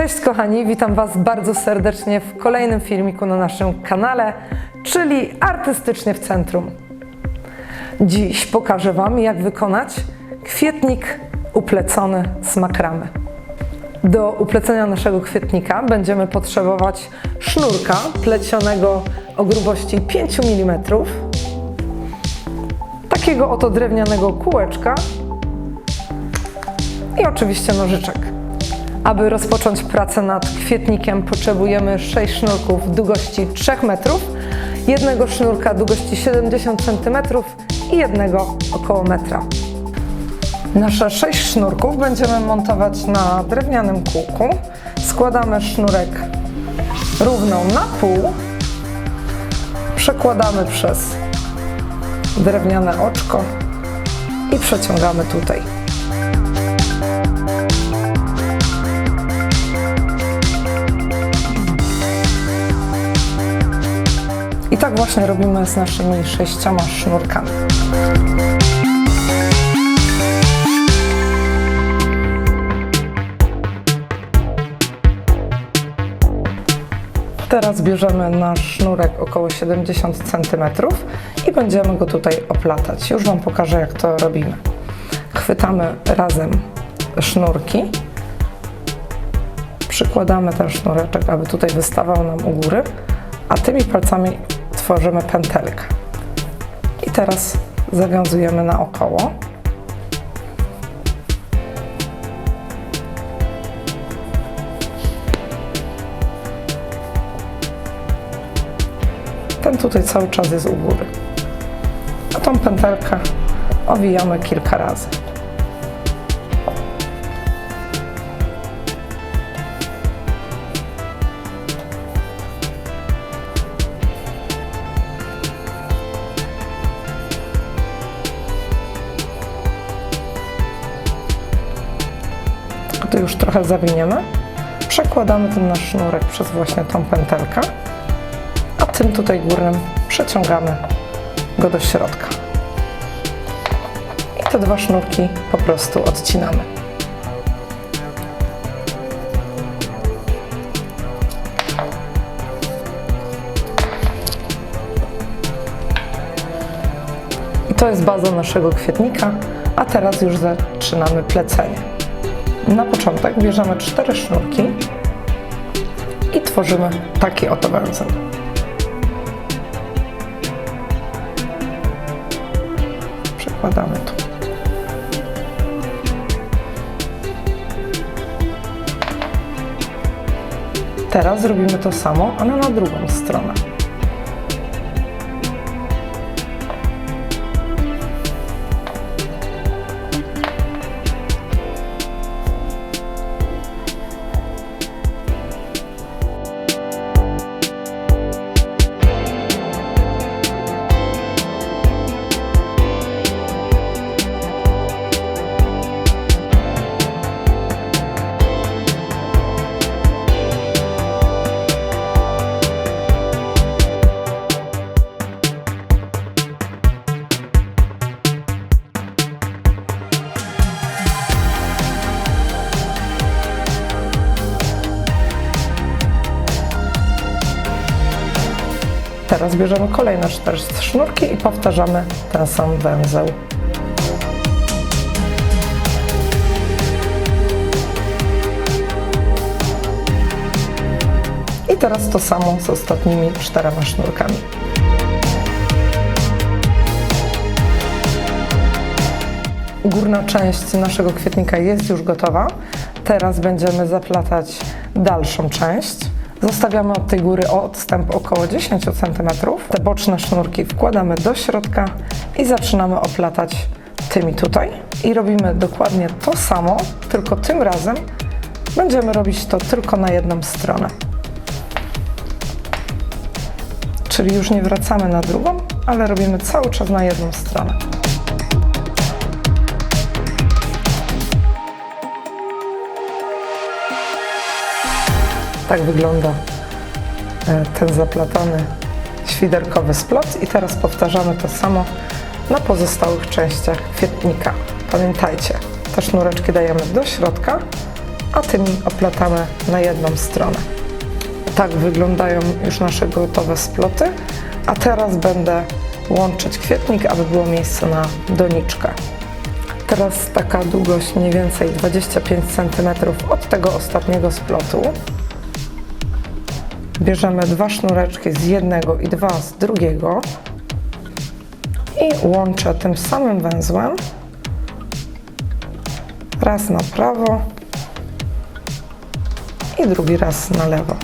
Cześć kochani, witam Was bardzo serdecznie w kolejnym filmiku na naszym kanale, czyli Artystycznie w Centrum. Dziś pokażę Wam, jak wykonać kwietnik uplecony z makramy. Do uplecenia naszego kwietnika będziemy potrzebować sznurka plecionego o grubości 5 mm, takiego oto drewnianego kółeczka i oczywiście nożyczek. Aby rozpocząć pracę nad kwietnikiem potrzebujemy 6 sznurków długości 3 metrów, jednego sznurka długości 70 cm i jednego około metra. Nasze 6 sznurków będziemy montować na drewnianym kółku. Składamy sznurek równą na pół, przekładamy przez drewniane oczko i przeciągamy tutaj. Tak właśnie robimy z naszymi sześcioma sznurkami. Teraz bierzemy nasz sznurek około 70 cm i będziemy go tutaj oplatać. Już Wam pokażę, jak to robimy. Chwytamy razem sznurki, przykładamy ten sznureczek, aby tutaj wystawał nam u góry, a tymi palcami tworzymy pętelkę. I teraz zawiązujemy naokoło. Ten tutaj cały czas jest u góry. A tą pętelkę owijamy kilka razy. Już trochę zawiniemy, przekładamy ten nasz sznurek przez właśnie tą pętelkę, a tym tutaj górnym przeciągamy go do środka. I te dwa sznurki po prostu odcinamy. To jest baza naszego kwietnika, a teraz już zaczynamy plecenie. Na początek bierzemy cztery sznurki i tworzymy taki oto węzeł. Przekładamy tu. Teraz zrobimy to samo, ale na drugą stronę. Teraz bierzemy kolejne cztery sznurki i powtarzamy ten sam węzeł. I teraz to samo z ostatnimi czterema sznurkami. Górna część naszego kwietnika jest już gotowa. Teraz będziemy zaplatać dalszą część. Zostawiamy od tej góry odstęp około 10 cm. Te boczne sznurki wkładamy do środka i zaczynamy oplatać tymi tutaj. I robimy dokładnie to samo, tylko tym razem będziemy robić to tylko na jedną stronę. Czyli już nie wracamy na drugą, ale robimy cały czas na jedną stronę. Tak wygląda e, ten zaplatany świderkowy splot i teraz powtarzamy to samo na pozostałych częściach kwietnika. Pamiętajcie, te sznureczki dajemy do środka a tymi oplatamy na jedną stronę. Tak wyglądają już nasze gotowe sploty, a teraz będę łączyć kwietnik, aby było miejsce na doniczkę. Teraz taka długość mniej więcej 25 cm od tego ostatniego splotu. Bierzemy dwa sznureczki z jednego i dwa z drugiego i łączę tym samym węzłem raz na prawo i drugi raz na lewo.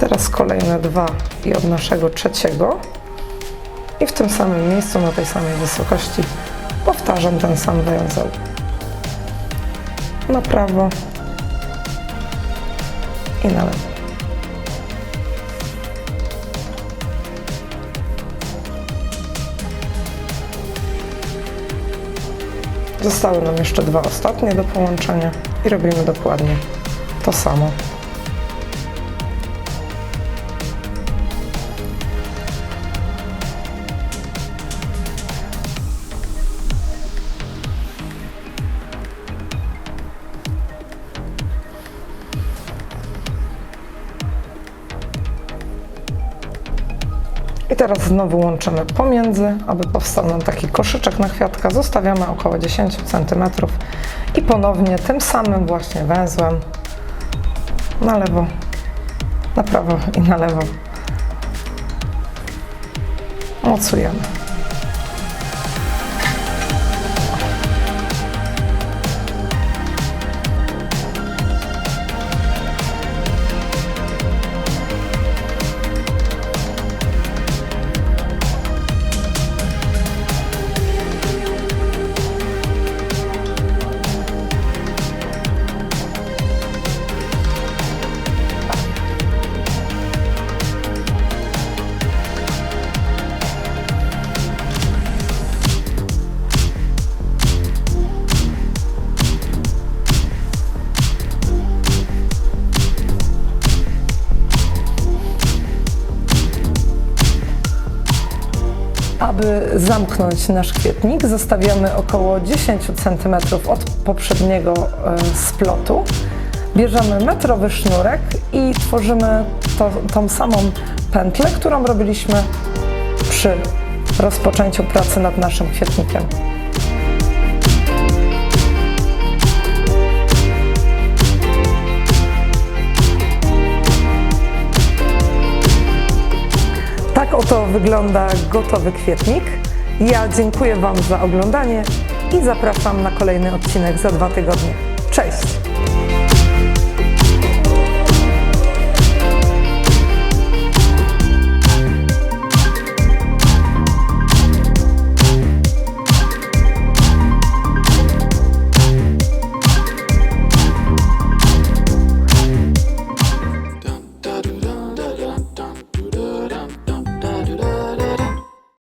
Teraz kolejne dwa i od naszego trzeciego. I w tym samym miejscu, na tej samej wysokości, powtarzam ten sam węzeł. Na prawo i na lewo. Zostały nam jeszcze dwa ostatnie do połączenia i robimy dokładnie to samo. Teraz znowu łączymy pomiędzy, aby powstał nam taki koszyczek na kwiatka. Zostawiamy około 10 cm i ponownie tym samym właśnie węzłem na lewo, na prawo i na lewo mocujemy. Aby zamknąć nasz kwietnik, zostawiamy około 10 cm od poprzedniego e, splotu. Bierzemy metrowy sznurek i tworzymy to, tą samą pętlę, którą robiliśmy przy rozpoczęciu pracy nad naszym kwietnikiem. Oto wygląda gotowy kwietnik. Ja dziękuję Wam za oglądanie i zapraszam na kolejny odcinek za dwa tygodnie. Cześć!